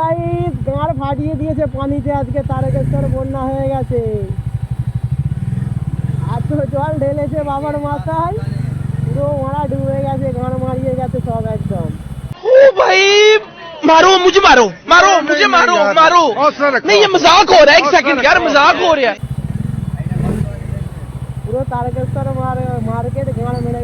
Guys গাঁড় ফাটিয়ে দিয়েছে পানিতে আজকে তারকেশ্বর বন্যা হয়ে গেছে এত জল ঢেলেছে বাবার মাথায় পুরো মারা ডুবে গেছে গাঁড় মারিয়ে গেছে সব একদম ओ भाई मारो मुझे मारो मारो मुझे मारो मारो नहीं ये मजाक हो रहा है एक सेकंड यार मजाक हो रहा है পুরো তারকেশ্বর মার মার্কেট গাঁড় মেরে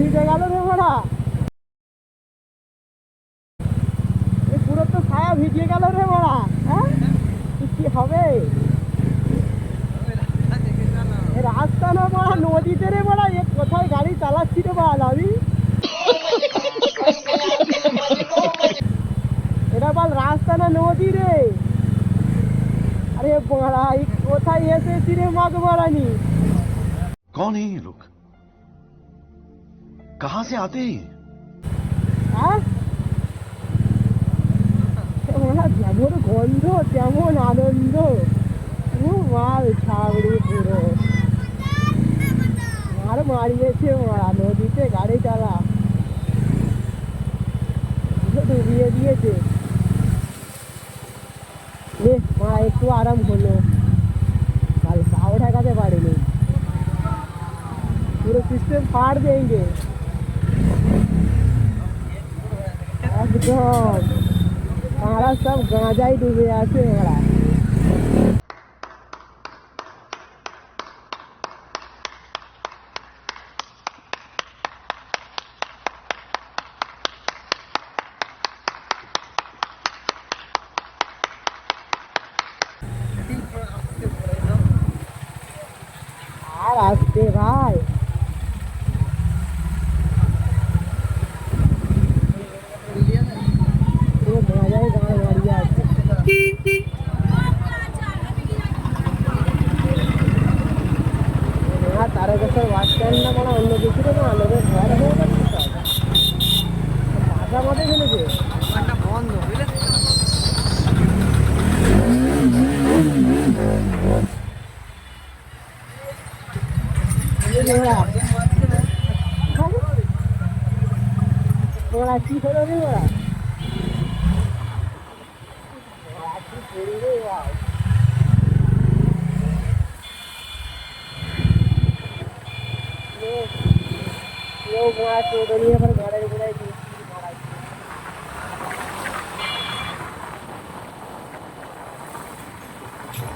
ভিজে গেল রে ঘোড়া পুরো তো ছায়া ভিজিয়ে গেল রে ভাড়া হ্যাঁ? কি হবে? রাস্তা না পড়া নদীতে রে পড়া এ কোথায় গাড়ি চালাচ্ছি রে বাল আমি? এটা বল রাস্তা না নদী রে? আরে বড়া কোথায় এসেছি রে মাগ বাড়ানি কন এই লোক कहाँ से आते हैं? মা একটু আরাম হলো কাল পাও ঠেকাতে পারিনি পুরো সিস্টেম ফাড় দেয় একদম তারা সব গাঁজাই ডুবে আছে ওরা আর আসতে ভাই পুরো গাঁজাই গাঁ মারিয়ে আছে না তারকেশ্বর বাস স্ট্যান্ড না কোনো অন্য কিছু না কোনো লোকের ঘর হয়ে যাচ্ছে সব বাসা মতো ফেলেছে এই যে ওরা। কি হলো রে ওরা কি করবে ভাই লোক চৌধুরী ঘরের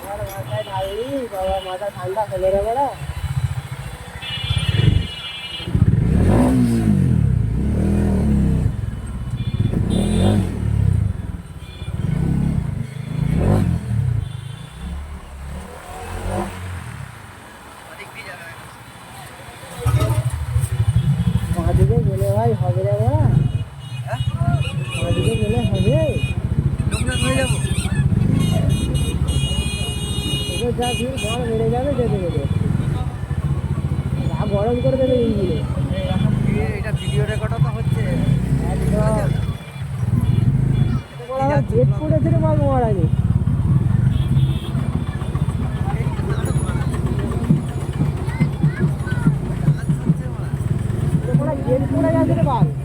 আমার মাথায় ঢাললি বাবা মাথা ঠান্ডা হলো রে বড়া মাদিকে গেলে ভাই, হবে রে বড়া মাদিকে গেলে হবে। যা ভিড় যাবে, যেতে যেতে। গা গরম করে দেবে ইঞ্জিনে এটা ভিডিও রেকর্ডও তো হচ্ছে একদম। জেট পড়েছে রে মাগ মারানি তোমরা জেট পড়ে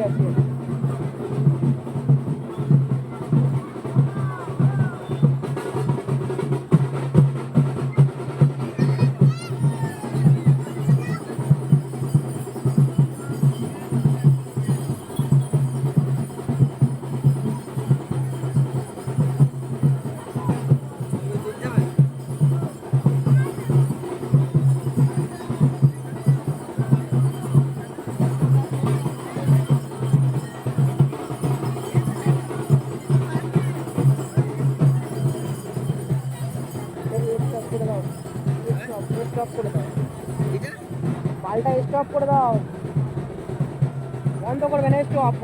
গেট পড়ে স্টপ করে দাও। এটা পাল্টা স্টপ করে দাও। বন্ধ করবে না স্টপ